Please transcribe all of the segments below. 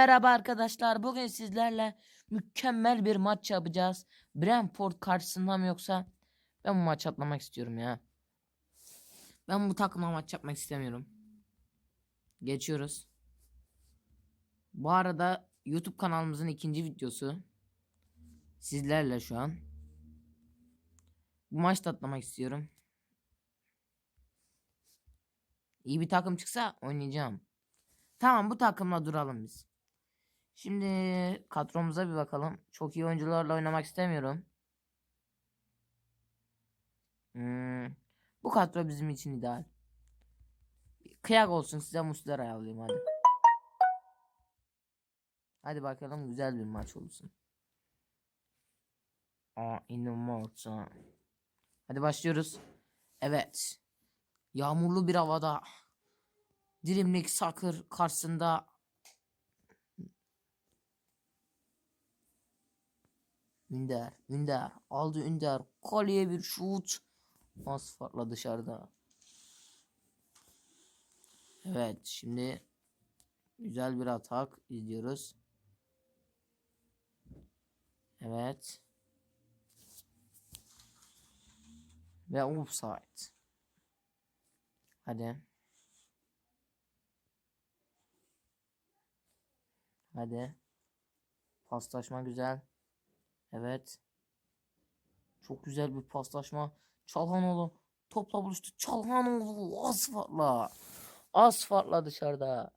Merhaba arkadaşlar. Bugün sizlerle mükemmel bir maç yapacağız. Brentford karşısında mı yoksa ben bu maç atlamak istiyorum ya. Ben bu takımla maç yapmak istemiyorum. Geçiyoruz. Bu arada YouTube kanalımızın ikinci videosu sizlerle şu an. Bu maçta atlamak istiyorum. İyi bir takım çıksa oynayacağım. Tamam bu takımla duralım biz. Şimdi kadromuza bir bakalım. Çok iyi oyuncularla oynamak istemiyorum. Hmm, bu kadro bizim için ideal. Kıyak olsun size Muslera alayım hadi. Hadi bakalım güzel bir maç olsun. Aa inanılmaz. ha. Hadi başlıyoruz. Evet. Yağmurlu bir havada. Dilimlik Sakır karşısında Ünder, Ünder aldı Ünder kaleye bir şut az farkla dışarıda. Evet şimdi güzel bir atak izliyoruz. Evet. Ve offside. Hadi. Hadi. Paslaşma güzel. Evet. Çok güzel bir paslaşma. Çalhanoğlu topla buluştu. Çalhanoğlu. Az farkla dışarıda.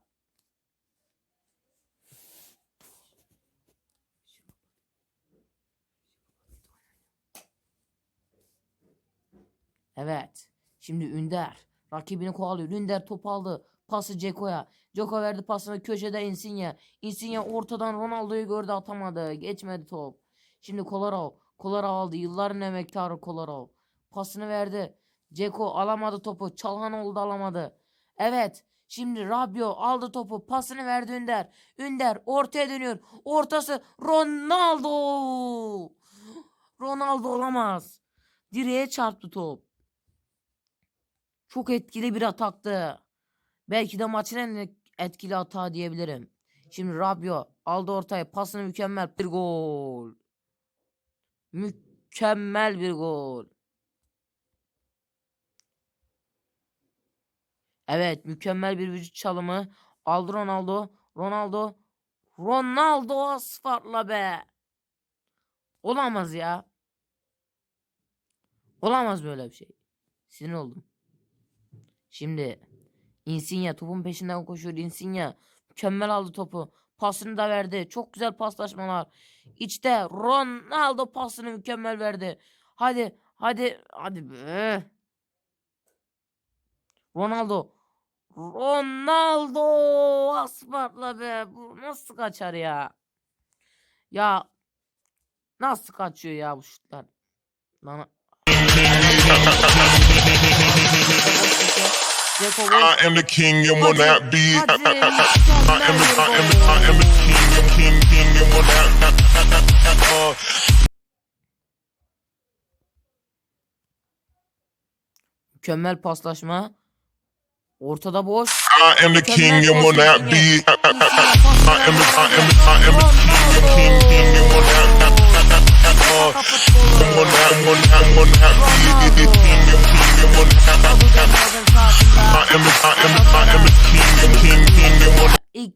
Evet. Şimdi Ünder. Rakibini kovalıyor. Ünder top aldı. Pası Ceko'ya. Ceko verdi pasını köşede Insigne. Insigne ortadan Ronaldo'yu gördü atamadı. Geçmedi top. Şimdi Kolarov. Kolarov aldı. Yılların emektarı Kolarov. Pasını verdi. Ceko alamadı topu. Çalhanoğlu da alamadı. Evet. Şimdi Rabio aldı topu. Pasını verdi Ünder. Ünder ortaya dönüyor. Ortası Ronaldo. Ronaldo olamaz. Direğe çarptı top. Çok etkili bir ataktı. Belki de maçın en etkili atağı diyebilirim. Şimdi Rabio aldı ortaya pasını mükemmel bir gol. Mükemmel bir gol. Evet mükemmel bir vücut çalımı. Aldı Ronaldo. Ronaldo. Ronaldo az farkla be. Olamaz ya. Olamaz böyle bir şey. Sinir oldum. Şimdi Insigne topun peşinden koşuyor Insigne. Mükemmel aldı topu. Pasını da verdi. Çok güzel paslaşmalar. İçte Ronaldo pasını mükemmel verdi. Hadi hadi hadi be. Ronaldo. Ronaldo asfaltla be. Bu nasıl kaçar ya? Ya nasıl kaçıyor ya bu şutlar? Vur. I am the king and will not be. I am the, I am the, I am the king and king, king and will not. Mükemmel paslaşma. Ortada boş. I am the king and will not be. I am the, I am the, pas I am the, I am the king and king, king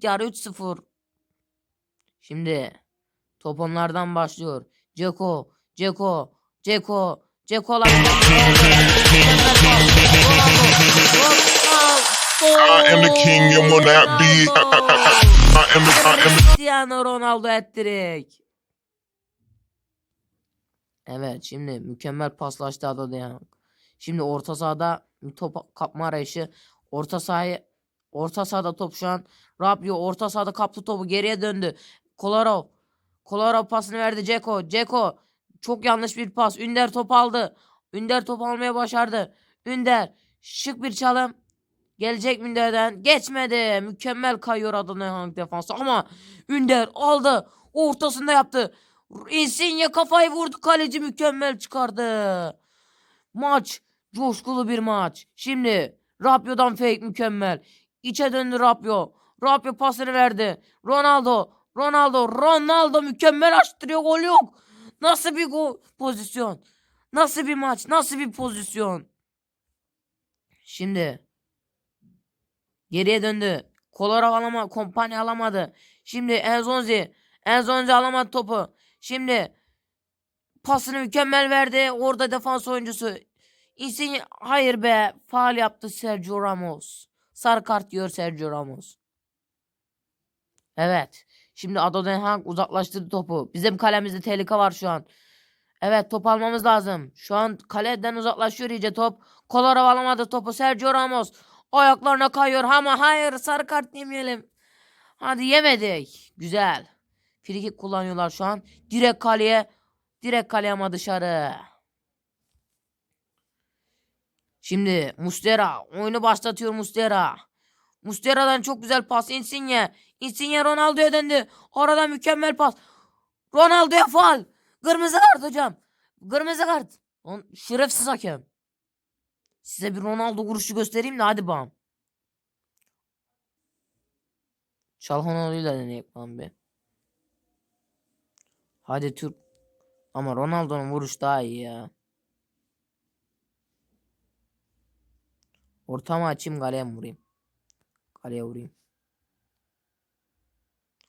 yarı 3-0. Şimdi top onlardan başlıyor. Ceko, Ceko, Ceko, Ceko. I am the king and will not be. I am the, I am the. Cristiano Ronaldo ettirik. Evet şimdi mükemmel paslaştı Adodeyan. Şimdi orta sahada top kapma arayışı. Orta sahayı orta sahada top şu an. Rabio orta sahada kaptı topu geriye döndü. Kolarov. Kolarov pasını verdi Ceko. Ceko çok yanlış bir pas. Ünder top aldı. Ünder top almaya başardı. Ünder şık bir çalım. Gelecek Ünder'den. Geçmedi. Mükemmel kayıyor Adana'nın defansı ama Ünder aldı. Ortasında yaptı. Insigne kafayı vurdu. Kaleci mükemmel çıkardı. Maç coşkulu bir maç. Şimdi Rabio'dan fake mükemmel. İçe döndü Rabio. Rabia pasını verdi. Ronaldo. Ronaldo. Ronaldo mükemmel açtırıyor. Gol yok. Nasıl bir gol pozisyon? Nasıl bir maç? Nasıl bir pozisyon? Şimdi geriye döndü. Kolara alama, kompanya alamadı. Şimdi Enzonzi. Enzonzi alamadı topu. Şimdi pasını mükemmel verdi. Orada defans oyuncusu. Insigne hayır be. Faal yaptı Sergio Ramos. Sarı kart yiyor Sergio Ramos. Evet. Şimdi Adoden uzaklaştırdı topu. Bizim kalemizde tehlike var şu an. Evet top almamız lazım. Şu an kaleden uzaklaşıyor iyice top. Kolarov alamadı topu. Sergio Ramos ayaklarına kayıyor ama hayır sarı kart yemeyelim. Hadi yemedik. Güzel. Frikik kullanıyorlar şu an. Direkt kaleye. Direkt kaleye ama dışarı. Şimdi Mustera oyunu başlatıyor Mustera. Mustera'dan çok güzel pas Insigne. Insigne Ronaldo'ya döndü. Oradan mükemmel pas. Ronaldo'ya faal. Kırmızı kart hocam. Kırmızı kart. On, şerefsiz hakem. Size bir Ronaldo vuruşu göstereyim de hadi bakalım. Çalhanoğlu'yla deneyek lan bir. Hadi Türk. Ama Ronaldo'nun vuruş daha iyi ya. Ortama açayım kaleye mi vurayım? Kaleye vurayım.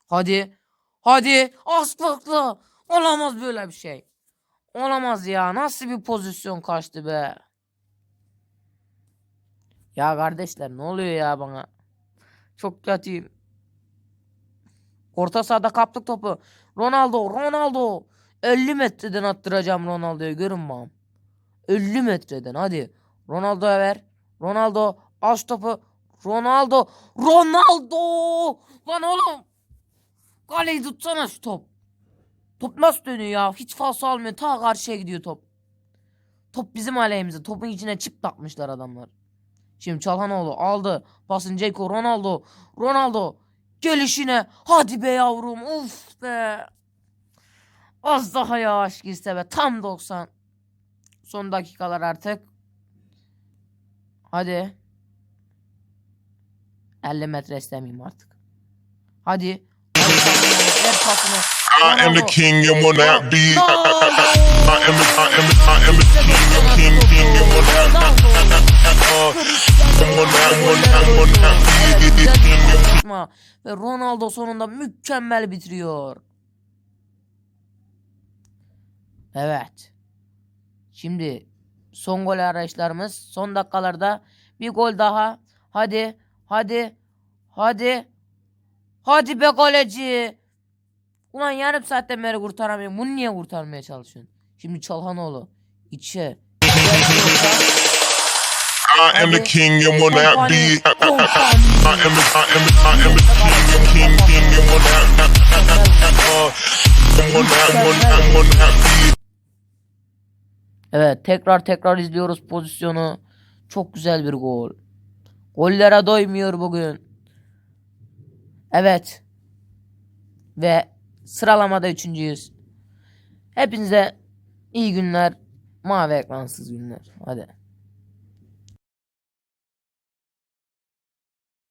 Hadi. Hadi. Az farklı. Olamaz böyle bir şey. Olamaz ya. Nasıl bir pozisyon kaçtı be. Ya kardeşler ne oluyor ya bana? Çok kötüyüm. Orta sahada kaptık topu. Ronaldo, Ronaldo. 50 metreden attıracağım Ronaldo'yu görün bakalım. 50 metreden hadi. Ronaldo'ya ver. Ronaldo aç topu. Ronaldo. Ronaldo. Lan oğlum. Kaleyi tutsana şu top. Top nasıl dönüyor ya? Hiç falso almıyor. Ta karşıya gidiyor top. Top bizim aleyhimize. Topun içine çip takmışlar adamlar. Şimdi Çalhanoğlu aldı. Pasın Ceko Ronaldo. Ronaldo. Gelişine. Hadi be yavrum. Uf be. Az daha yavaş gitse be. Tam 90. Son dakikalar artık. Hadi. 50 metre istemeyeyim artık. Hadi. I am the king and will not be. I am the, I am the, I am the king, king, king and will not. Ve Ronaldo sonunda mükemmel bitiriyor. Evet. Şimdi son gol arayışlarımız son dakikalarda bir gol daha. Hadi, hadi, hadi. Hadi be kaleci. Ulan yarım saatten beri kurtaramıyorum. Bunu niye kurtarmaya çalışıyorsun? Şimdi Çalhanoğlu. içe. I am the king and will not be. I am the, I am the, I am the king, king, king and will not, will not, will not, will not be. Evet tekrar tekrar izliyoruz pozisyonu. Çok güzel bir gol. Gollere doymuyor bugün. Evet. Ve sıralamada üçüncüyüz. Hepinize iyi günler. Mavi ekransız günler. Hadi.